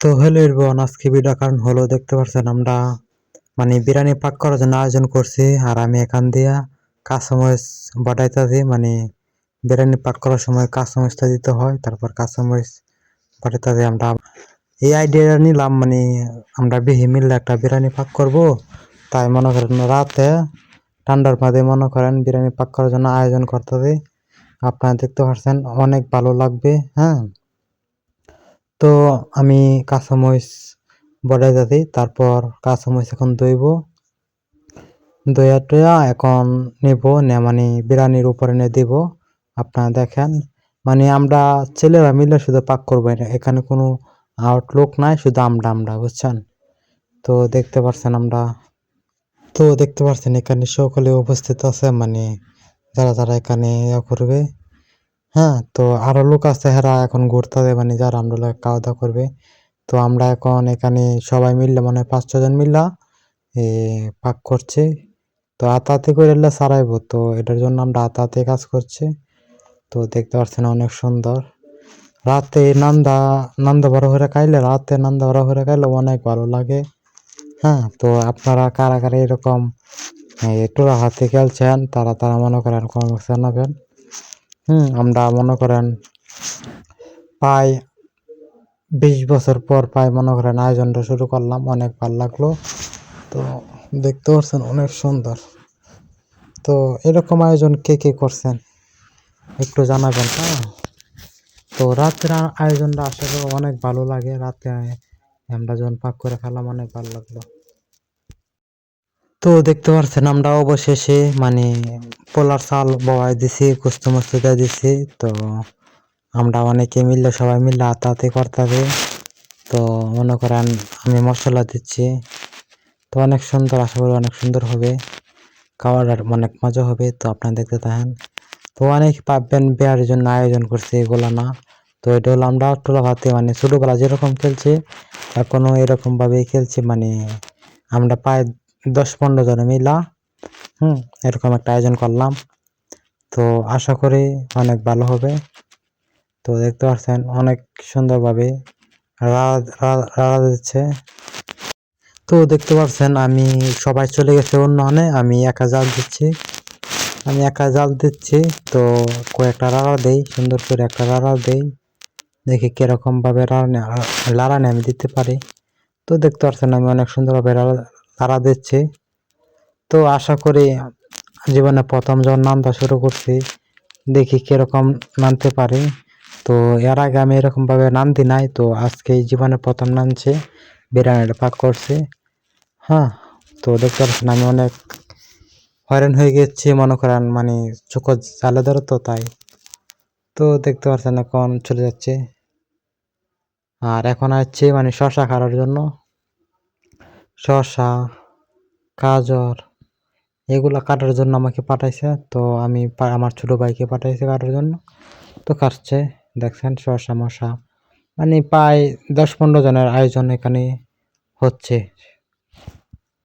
তো হ্যালো এরবন আজকে ভিডিও কারণ হলো দেখতে পাচ্ছেন আমরা মানে বিরিয়ানি পাক করার জন্য আয়োজন করছি, আর আমি এখান দিয়া কাঁচামরিচ বাটাইতেছি মানে বিরিয়ানি পাক করার সময় কাঁচামরিচটা দিতে হয়, তারপর কাঁচামরিচ বাটাইতেছি আমরা। এই আইডিয়া নিলাম মানে আমরা বিহি মিললে একটা বিরিয়ানি পাক করব, তাই মনে করেন রাতে ঠান্ডার মাঝে মনে করেন বিরিয়ানি পাক করার জন্য আয়োজন করতে করতেছি আপনারা দেখতে পাচ্ছেন অনেক ভালো লাগবে হ্যাঁ? তো আমি কাঁচামরিচ বড়াই যাচ্ছি তারপর কাঁচামরিচ এখন দইব দইয়া টইয়া এখন নেব নে মানে বিরিয়ানির উপরে নিয়ে দিব। আপনারা দেখেন মানে আমরা ছেলেরা মিলে শুধু পাক করব এখানে কোনো আউটলুক নাই, শুধু আমরা আমরা, বুঝছেন? তো দেখতে পাচ্ছেন আমরা, তো দেখতে পাচ্ছেন এখানে সকলে উপস্থিত আছে মানে যারা যারা এখানে ইয়া করবে। হ্যাঁ তো আরও লোক আছে হেরা এখন ঘুরতে মানে যারা আমরা খাওয়া দাওয়া করবে। তো আমরা এখন এখানে সবাই মিললে মানে পাঁচ ছজন মিললা পাক করছে। তো আতাতে করে এলে সারাইবো, তো এটার জন্য আমরা আতাতে কাজ করছি। তো দেখতে পাচ্ছেন অনেক সুন্দর। রাতে নান্দা নান্দা বড় করে খাইলে, রাতে নান্দা বড় করে খাইলে অনেক ভালো লাগে। হ্যাঁ তো আপনারা কারা কারা এরকম টোরা হাতে খেলছেন, তারা তারা মনে করেন কমেন্ট জানাবেন। হুম, আমরা মনে করেন প্রায় বিশ বছর পর প্রায় মনে করেন আয়োজনটা শুরু করলাম, অনেক ভালো লাগল। তো দেখতে পাচ্ছেন অনেক সুন্দর। তো এরকম আয়োজন কে কে করছেন একটু জানাবেন হ্যাঁ? তো রাতের আ- আয়োজনটা আসলে অনেক ভালো লাগে, রাতে আমরা যখন পাক করে খেলাম, অনেক ভালো লাগল। তো দেখতে পাচ্ছেন আমরা অবশেষে মানে পোলার চাল বওয়াই দিছি, কুস্ত মুস্ত দিয়ে দিছি। তো আমরা অনেকে মিললে সবাই মিললে হাতাহাতি করতে তো মনে করেন, আমি মশলা দিচ্ছি। তো অনেক সুন্দর, আশা করি অনেক সুন্দর হবে। খাওয়ার অনেক মজা হবে, তো আপনারা দেখতে থাকেন। তো অনেক পাবেন, বিয়ার জন্য আয়োজন করছে এগুলো না। তো এটা হলো আমরা টোলা ভাতে মানে ছোটোবেলা যেরকম খেলছি এখনও এরকম ভাবেই খেলছি মানে আমরা প্রায় দশ পনেরো জন মিলা, হুম, এরকম একটা আয়োজন করলাম। তো আশা করি অনেক ভালো হবে। তো দেখতে পাচ্ছেন অনেক সুন্দরভাবে রাড়া দিচ্ছে। তো দেখতে পাচ্ছেন আমি সবাই চলে গেছে অন্য অনে আমি একা জাল দিচ্ছি। আমি একা জাল দিচ্ছি, তো কয়েকটা রাড়া দেই, সুন্দর করে একটা রাড়া দেই। দেখি কীরকম ভাবে লাড়ানে আমি দিতে পারি। তো দেখতে পাচ্ছেন আমি অনেক সুন্দরভাবে রাড়া- দিচ্ছে। তো আশা করি জীবনে প্রথম যখন নামটা শুরু করছি। দেখি কীরকম নামতে পারি। তো এর আগে আমি এরকমভাবে নামতি নাই, তো আজকে জীবনে প্রথম নামছে বিরিয়ানিটা পাক করছে। হ্যাঁ তো দেখতে পাচ্ছেন আমি অনেক হয়রান হয়ে গেছি, মনে করেন মানে চোখ জালে ধরো তো তাই। তো দেখতে পাচ্ছেন এখন চলে যাচ্ছে। আর এখন আসছে মানে শশা খাওয়ার জন্য। শশা গাজর, এগুলো কাটার জন্য আমাকে পাঠাইছে। তো আমি আমার ছোটো ভাইকে পাঠাইছে কাটার জন্য। তো কাটছে, দেখছেন শশা মশা। মানে প্রায় দশ পনেরো জনের আয়োজন এখানে হচ্ছে।